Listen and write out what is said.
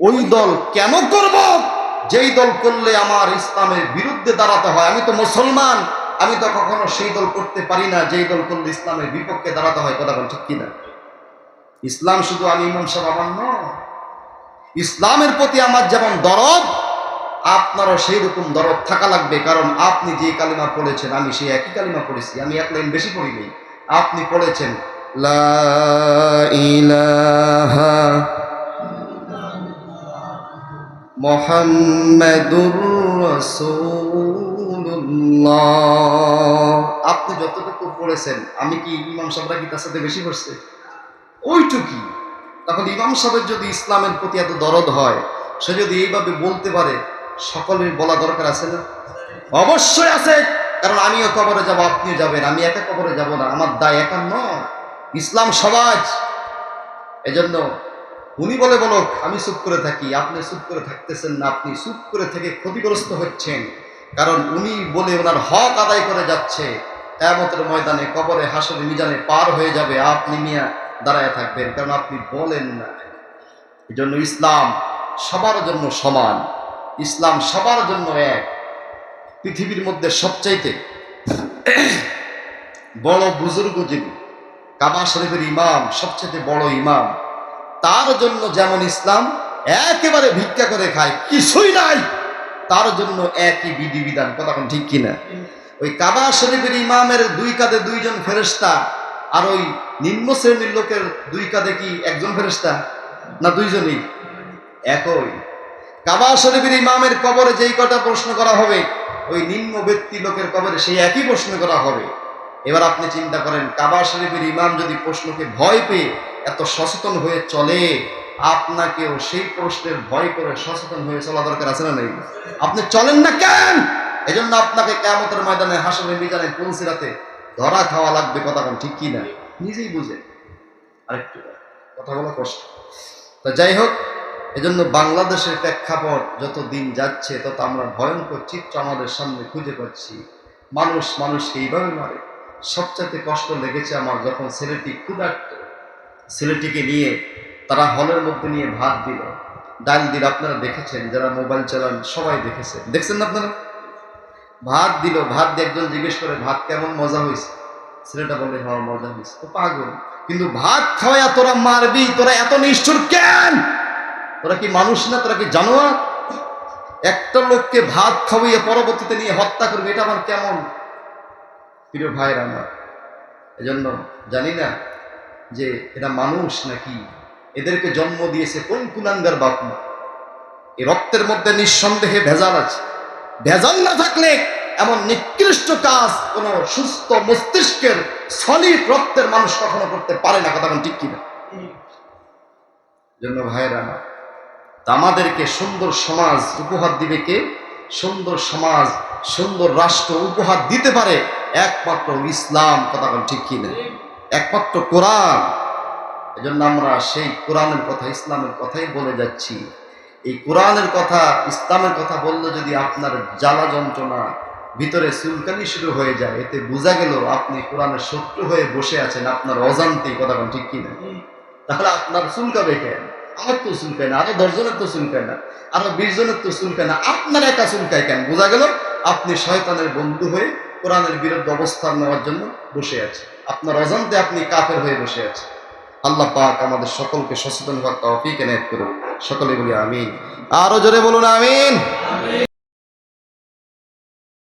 ওই দল কেন করব? যেই দল করলে আমার ইসলামের বিরুদ্ধে দাঁড়াতে হয়, আমি তো মুসলমান, আমি তো কখনো সেই দল করতে পারি না, যেই দল করলে ইসলামের বিপক্ষে দাঁড়াতে হয়, কথা বল ঠিক কিনা? ইসলাম শুধু আমি ইমাম সাহেব আমার নয়। ইসলামের প্রতি আমার যেমন দরদ, আপনারও সেই রকম দরদ থাকা লাগবে, কারণ আপনি যে কালিমা পড়েছেন, আমি সেই একই কালিমা পড়েছি, আমি এক লাইন বেশি পড়িনি আপনি পড়েছেন, লা ইলাহা মোহাম্মদুর রাসূলুল্লাহ। আপনি যতটুকু পড়েছেন, আমি কি ইমাম সাহেবরা কি তার সাথে বেশি পড়ছে? ওইটুকি তখন ইমাম সাহেবের যদি ইসলামের প্রতি এত দরদ হয়, সে যদি এইভাবে বলতে পারে, সকলের বলা দরকার আছে না? অবশ্যই আছে। কারণ আমিও কবরে যাব, আপনিও যাবেন। আমি একা কবরে যাব না, আমার দায় একা নয়। ইসলাম সমাজ। এজন্য উনি বলে, বলো, আমি চুপ করে থাকি, আপনি চুপ করে থাকতেছেন না, আপনি চুপ করে থেকে ক্ষতিগ্রস্ত হচ্ছেন। কারণ উনি বলে, ওনার হক আদায় করে যাচ্ছে। কেমতের ময়দানে কবরে হাসরে মিজানে পার হয়ে যাবে। আপনি মিয়া দাঁড়ায় থাকবেন। কারণ আপনি বলেন না এই জন্য ইসলাম সবার জন্য সমান। ইসলাম সবার জন্য এক। পৃথিবীর মধ্যে সবচাইতে বড় বুজুর্গ যিনি, কাবা শরীফের ইমাম সবচেয়ে বড় ইমাম তার জন্য যেমন ইসলাম একেবারে ভিক্ষা করে খায়, কিছুই নাই। তার জন্য একই বিধিবিধান, কথা ঠিক কিনা? ওই কাবা শরীফের ইমামের দুই কাঁধে দুইজন ফেরেস্তা আর ওই নিম্ন শ্রেণির লোকের দুই কাঁধে কি একজন ফেরেস্তা না দুইজনই? একই। কাবা শরীফের ইমামের কবরে যেই কটা প্রশ্ন করা হবে, ওই নিম্ন ব্যক্তি লোকের কবরে সেই একই প্রশ্ন করা হবে। এবার আপনি চিন্তা করেন, কাবা শরীফের ইমাম যদি প্রশ্নকে ভয় পেয়ে এত সচেতন হয়ে চলে, আপনাকেও সেই প্রশ্নের ভয় করে সচেতন হয়ে চলা দরকার আছে না নেই? আপনি চলেন না কেন? এজন্য আপনাকে কেমতের ময়দানে হাসনের মিজানে পৌঁছিরাতে ধরা খাওয়া লাগবে কথা কোন ঠিক কি না নিজেই বুঝে। আরেকটু কথা বলা কষ্ট। তো যাই হোক, এজন্য বাংলাদেশের প্রেক্ষাপট যত দিন যাচ্ছে, তত আমরা ভয়ঙ্কর চিত্র আমাদের সামনে খুঁজে পাচ্ছি। মানুষ মানুষকে এইভাবে মারে। সবচাইতে কষ্ট লেগেছে আমার যখন ছেলেটি ক্ষুধার্ত ছেলেটিকে নিয়ে তারা হলের মধ্যে নিয়ে ভাত দিল। ডাল দিল। আপনারা দেখেছেন, যারা মোবাইল চালান সবাই দেখেছে দেখছেন না আপনারা? ভাত দিল। ভাত দিয়ে একজন জিজ্ঞেস করে, ভাত কেমন মজা হয়েছে? ছেলেটা বলে হ্যাঁ মজা হয়েছে। তো পাগল। কিন্তু ভাত খাওয়া তোরা মারবি? তোরা এত নিষ্ঠুর কেন? তোরা কি মানুষ না? তোরা কি জানোয়ার? একটা লোককে ভাত খাওয়াইয়ে পরবর্তীতে নিয়ে হত্যা করবে? এটা আমার কেমন? প্রিয় ভাইয়ের আমার, এজন্য জানি না যে এরা মানুষ নাকি? এদেরকে জন্ম দিয়েছে কোন কুলাঙ্গার বাপ এই রক্তের মধ্যে নিঃসন্দেহে ভেজাল আছে। ভেজাল না থাকলে এমন নিকৃষ্ট কাজ কোন সুস্থ মস্তিষ্কের সলিড রক্তের মানুষ কখনো করতে পারে না, কথা ঠিক কিনা? জন্য তা আমাদেরকে সুন্দর সমাজ উপহার দিবে কে? সুন্দর সমাজ, সুন্দর রাষ্ট্র উপহার দিতে পারে একমাত্র ইসলাম, কথা ঠিক কিনা? একমাত্র কোরআন। এজন্য আমরা সেই কোরআনের কথা, ইসলামের কথাই বলে যাচ্ছি। এই কোরআনের কথা, ইসলামের কথা বললে যদি আপনার জ্বালা যন্ত্রণা ভিতরে চুলকানি শুরু হয়ে যায়, এতে বোঝা গেল আপনি কোরআনের শত্রু হয়ে বসে আছেন, আপনার অজান্তেই কথা ঠিক কিনা। তাহলে আপনার চুলকাবে কেন? আমার তো চুলকায় না, আরও দশজনের তো চুলকায় না, আরও বিশ জনের তো চুলকায় না, আপনার একা চুলকায় কেন? বোঝা গেল আপনি শয়তানের বন্ধু হয়ে কোরআনের বিরুদ্ধে অবস্থান নেওয়ার জন্য বসে আছে আপনার অজান্তে আপনি কাফের হয়ে বসে আছেন। আল্লাহ পাক আমাদের সকলকে সচেতন হওয়ার তৌফিক এনায়েত করুন। সকলে বলি আমিন। আরও জোরে বলুন আমিন।